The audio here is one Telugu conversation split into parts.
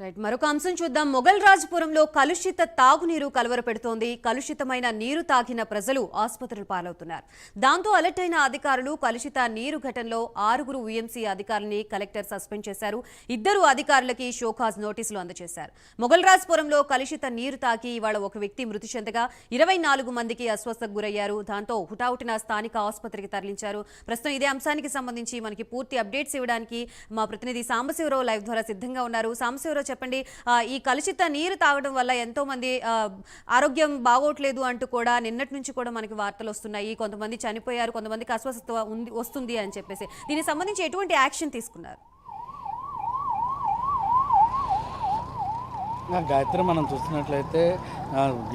రైట్ మరొక అంశం చూద్దాం. మొఘల్ రాజపురంలో కలుషిత తాగునీరు కలవరపెడుతోంది. కలుషితమైన నీరు తాగిన ప్రజలు ఆసుపత్రులు పాలవుతున్నారు. దాంతో అలర్ట్ అయిన అధికారులు కలుషిత నీరు ఘటనలో ఆరుగురు యుఎంసీ అధికారులని కలెక్టర్ సస్పెండ్ చేశారు. ఇద్దరు అధికారులకి షోకాజ్ నోటీసులు అందజేశారు. మొఘల్ రాజపురంలో కలుషిత నీరు తాకి ఇవాళ ఒక వ్యక్తి మృతి చెందగా ఇరవై నాలుగు మందికి అస్వస్థకు గురయ్యారు. దాంతో హుటాహుటిన స్థానిక ఆసుపత్రికి తరలించారు. ప్రస్తుతం ఇదే అంశానికి సంబంధించి మనకి పూర్తి అప్డేట్స్ ఇవ్వడానికి మా ప్రతినిధి సాంబశివరావు లైవ్ ద్వారా సిద్ధంగా ఉన్నారు. సాంబశివరావు చెప్పండి. ఈ కలుషిత నీరు తాగడం వల్ల ఎంతో మంది ఆరోగ్యం బాగోట్లేదు అంటూ కూడా నిన్నటి నుంచి కూడా మనకి వార్తలు వస్తున్నాయి. కొంతమంది చనిపోయారు కొంతమందికి అస్వస్థత ఉంది వస్తుంది అని చెప్పేసి. దీనికి సంబంధించి ఎటువంటి యాక్షన్ తీసుకున్నారు? గాయత్రి మనం చూస్తున్నట్లయితే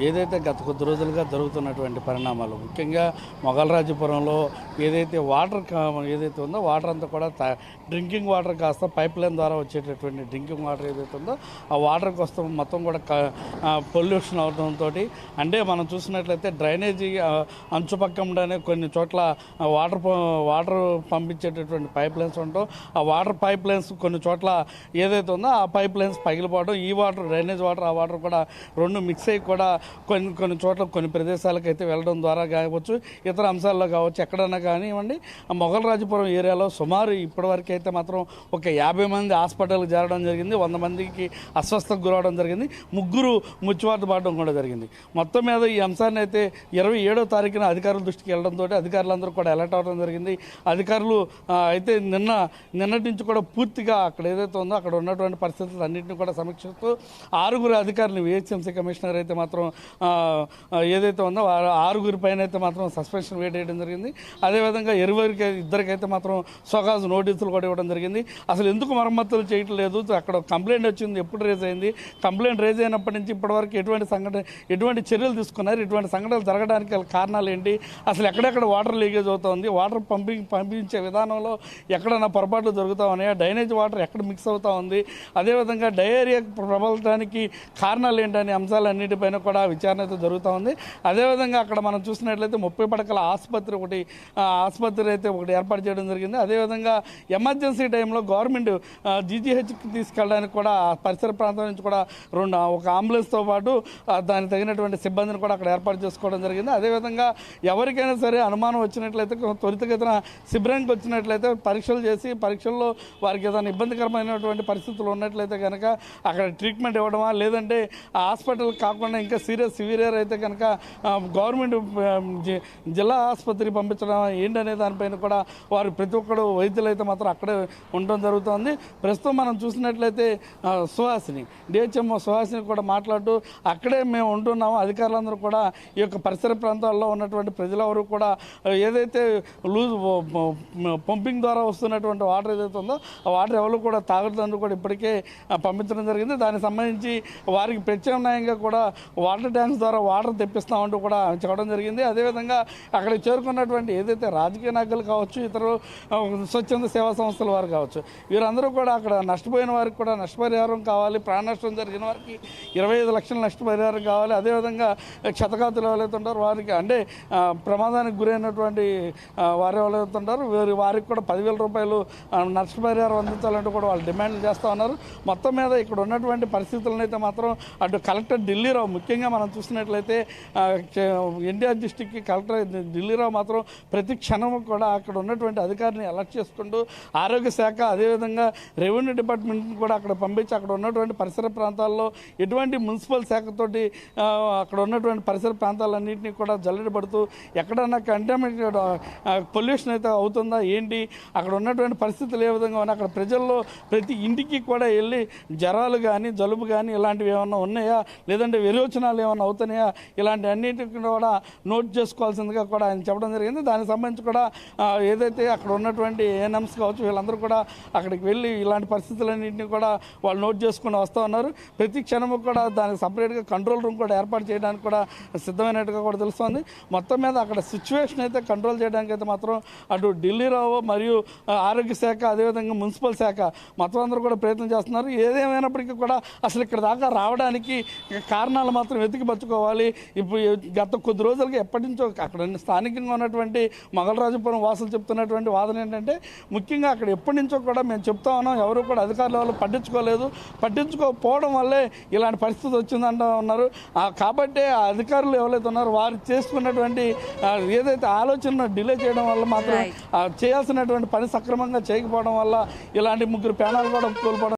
ఏదైతే గత కొద్ది రోజులుగా జరుగుతున్నటువంటి పరిణామాలు ముఖ్యంగా మొగలరాజపురంలో ఏదైతే వాటర్ కా- ఏదైతే ఉందో వాటర్ అంతా కూడా డ్రింకింగ్ వాటర్ కాస్త పైప్ లైన్ ద్వారా వచ్చేటటువంటి డ్రింకింగ్ వాటర్ ఏదైతే ఉందో ఆ వాటర్ కోసం మొత్తం కూడా పొల్యూషన్ అవడంతో అంటే మనం చూసినట్లయితే డ్రైనేజీ అంచుపక్కంలోనే కొన్ని చోట్ల వాటర్ వాటర్ పంపించేటటువంటి పైప్ లైన్స్ ఉండటం ఆ వాటర్ పైప్ లైన్స్ కొన్ని చోట్ల ఏదైతే ఉందో ఆ పైప్ లైన్స్ పగిలిపోవడం ఈ వాటర్ డ్రైనేజ్ వాటర్ ఆ వాటర్ కూడా రెండు మిక్స్ అయ్యి కూడా కొన్ని కొన్ని చోట్ల కొన్ని ప్రదేశాలకు అయితే వెళ్ళడం ద్వారా కావచ్చు ఇతర అంశాల్లో కావచ్చు ఎక్కడన్నా కానివ్వండి ఆ మొగలరాజపురం ఏరియాలో సుమారు ఇప్పటివరకు అయితే మాత్రం ఒక యాభై మంది హాస్పిటల్కి చేరడం జరిగింది వంద మందికి అస్వస్థకు గురవడం జరిగింది ముగ్గురు ముచ్చివాట పడడం కూడా జరిగింది. మొత్తం మీద ఈ అంశాన్ని అయితే ఇరవై ఏడో తారీఖున అధికారుల దృష్టికి వెళ్ళడంతో అధికారులందరూ కూడా అలర్ట్ అవ్వడం జరిగింది. అధికారులు అయితే నిన్న నిన్నటి నుంచి కూడా పూర్తిగా అక్కడ ఏదైతే ఉందో అక్కడ ఉన్నటువంటి పరిస్థితులు అన్నింటినీ కూడా సమీక్షిస్తూ ఆరుగురు అధికారులు విహెచ్ఎంసీ కమిషనర్ అయితే మాత్రం ఏదైతే ఉందో ఆరుగురి పైన అయితే మాత్రం సస్పెన్షన్ వేయడం జరిగింది. అదేవిధంగా ఇరువురికి ఇద్దరికైతే మాత్రం సొగాజు నోటీసులు కూడా ఇవ్వడం జరిగింది. అసలు ఎందుకు మరమ్మతులు చేయట్లేదు అక్కడ కంప్లైంట్ వచ్చింది ఎప్పుడు రేజ్ అయింది? కంప్లైంట్ రేజ్ అయినప్పటి నుంచి ఇప్పటివరకు ఎటువంటి సంఘటన ఎటువంటి చర్యలు తీసుకున్నారు? ఇటువంటి సంఘటనలు జరగడానికి గల కారణాలు ఏంటి? అసలు ఎక్కడెక్కడ వాటర్ లీకేజ్ అవుతుంది? వాటర్ పంపింగ్ పంపించే విధానంలో ఎక్కడన్నా పొరపాట్లు జరుగుతూ ఉన్నాయా డ్రైనేజ్ వాటర్ ఎక్కడ మిక్స్ అవుతూ ఉంది? అదేవిధంగా డయేరియా ప్రబలటానికి కారణాలు ఏంటనే అంశాలన్నిటిపైన కూడా విచారణ అయితే జరుగుతూ ఉంది. అదేవిధంగా అక్కడ మనం చూసినట్లయితే ముప్పై పడకల ఆసుపత్రి ఒకటి ఆసుపత్రి అయితే ఒకటి ఏర్పాటు చేయడం జరిగింది. అదేవిధంగా ఎమర్జెన్సీ టైంలో గవర్నమెంట్ జీజీహెచ్కి తీసుకెళ్ళడానికి కూడా పరిసర ప్రాంతం నుంచి కూడా రెండు ఒక అంబులెన్స్తో పాటు దానికి తగినటువంటి సిబ్బందిని కూడా అక్కడ ఏర్పాటు చేసుకోవడం జరిగింది. అదేవిధంగా ఎవరికైనా సరే అనుమానం వచ్చినట్లయితే త్వరితగతిన శిబిరానికి వచ్చినట్లయితే పరీక్షలు చేసి పరీక్షల్లో వారికి ఏదైనా ఇబ్బందికరమైనటువంటి పరిస్థితులు ఉన్నట్లయితే కనుక అక్కడ ట్రీట్మెంట్ ఇవ్వడమా లేదంటే ఆ హాస్పిటల్ కాకుండా ఇంకా సీరియస్ సివియర్ అయితే కనుక గవర్నమెంట్ జి- జిల్లా ఆసుపత్రికి పంపించడం ఏంటనే దానిపైన కూడా వారు ప్రతి ఒక్కరు వైద్యులు అయితే మాత్రం అక్కడే ఉండడం జరుగుతుంది. ప్రస్తుతం మనం చూసినట్లయితే సుహాసిని డిహెచ్ఎంఓ సుహాసిని కూడా మాట్లాడుతూ అక్కడే మేము ఉంటున్నాము. అధికారులందరూ కూడా ఈ యొక్క పరిసర ప్రాంతాల్లో ఉన్నటువంటి ప్రజలెవరూ కూడా ఏదైతే లూజ్ పంపింగ్ ద్వారా వస్తున్నటువంటి వాటర్ ఏదైతే ఉందో ఆ వాటర్ ఎవరు కూడా తాగడానికి కూడా ఇప్పటికే పంపించడం జరిగింది. దానికి సంబంధించి వారికి ప్రత్యామ్నాయంగా కూడా వాటర్ ట్యాంక్స్ ద్వారా వాటర్ తెప్పిస్తామంటూ కూడా చెప్పడం జరిగింది. అదేవిధంగా అక్కడ చేరుకున్నటువంటి ఏదైతే రాజకీయ నాయకులు కావచ్చు ఇతరు స్వచ్ఛంద సేవా సంస్థల వారు కావచ్చు వీరందరూ కూడా అక్కడ నష్టపోయిన వారికి కూడా నష్టపరిహారం కావాలి. ప్రాణ నష్టం జరిగిన వారికి ఇరవై ఐదు లక్షల నష్టపరిహారం కావాలి. అదేవిధంగా క్షతగాతులు ఎవరైతుంటారు వారికి అంటే ప్రమాదానికి గురైనటువంటి వారు ఎవరైతుంటారు వీరి వారికి కూడా పదివేల రూపాయలు నష్టపరిహారం అందించాలంటూ కూడా వాళ్ళు డిమాండ్లు చేస్తూ ఉన్నారు. మొత్తం మీద ఇక్కడ ఉన్నటువంటి పరిస్థితి అయితే మాత్రం అటు కలెక్టర్ ఢిల్లీరావు ముఖ్యంగా మనం చూసినట్లయితే ఇండియా డిస్టిక్కి కలెక్టర్ ఢిల్లీరావు మాత్రం ప్రతి క్షణం కూడా అక్కడ ఉన్నటువంటి అధికారిని అలర్ట్ చేసుకుంటూ ఆరోగ్య శాఖ అదేవిధంగా రెవెన్యూ డిపార్ట్మెంట్ని కూడా అక్కడ పంపించి అక్కడ ఉన్నటువంటి పరిసర ప్రాంతాల్లో ఎటువంటి మున్సిపల్ శాఖతోటి అక్కడ ఉన్నటువంటి పరిసర ప్రాంతాలన్నింటినీ కూడా జల్లడి పడుతూ ఎక్కడన్నా కంటామినేటెడ్ పొల్యూషన్ అయితే అవుతుందా ఏంటి అక్కడ ఉన్నటువంటి పరిస్థితులు ఏ విధంగా ఉన్నాయి అక్కడ ప్రజల్లో ప్రతి ఇంటికి కూడా వెళ్ళి జ్వరాలు కానీ జలుబు కానీ కానీ ఇలాంటివి ఏమైనా ఉన్నాయా? లేదంటే విరోచనాలు ఏమైనా అవుతున్నాయా? ఇలాంటి అన్నింటికి కూడా నోట్ చేసుకోవాల్సిందిగా కూడా ఆయన చెప్పడం జరిగింది. దానికి సంబంధించి కూడా ఏదైతే అక్కడ ఉన్నటువంటి ఏఎన్ఎంస్ కావచ్చు వీళ్ళందరూ కూడా అక్కడికి వెళ్ళి ఇలాంటి పరిస్థితులన్నింటినీ కూడా వాళ్ళు నోట్ చేసుకుని వస్తూ ఉన్నారు. ప్రతి క్షణము కూడా దానికి సపరేట్గా కంట్రోల్ రూమ్ కూడా ఏర్పాటు చేయడానికి కూడా సిద్ధమైనట్టుగా కూడా తెలుస్తోంది. మొత్తం మీద అక్కడ సిచ్యువేషన్ అయితే కంట్రోల్ చేయడానికి అయితే మాత్రం అటు ఢిల్లీరావు మరియు ఆరోగ్య శాఖ అదేవిధంగా మున్సిపల్ శాఖ మొత్తం అందరూ కూడా ప్రయత్నం చేస్తున్నారు. ఏదేమైనప్పటికీ కూడా అసలు ఇక్కడ దాకా రావడానికి కారణాలు మాత్రం వెతికి పచ్చుకోవాలి ఇప్పుడు గత కొద్ది రోజులుగా ఎప్పటి నుంచో అక్కడ స్థానికంగా ఉన్నటువంటి మొగలరాజపురం వాసులు చెప్తున్నటువంటి వాదన ఏంటంటే ముఖ్యంగా అక్కడ ఎప్పటి నుంచో కూడా మేము చెప్తా ఉన్నాం ఎవరు కూడా అధికారుల వాళ్ళు పట్టించుకోలేదు. పట్టించుకోకపోవడం వల్లే ఇలాంటి పరిస్థితి వచ్చిందంట ఉన్నారు. కాబట్టే ఆ అధికారులు ఎవరైతే ఉన్నారో వారు చేసుకున్నటువంటి ఏదైతే ఆలోచన డిలే చేయడం వల్ల మాత్రం చేయాల్సినటువంటి పని సక్రమంగా చేయకపోవడం వల్ల ఇలాంటి ముగ్గురు ప్రాణాలు కూడా కోల్పోవడం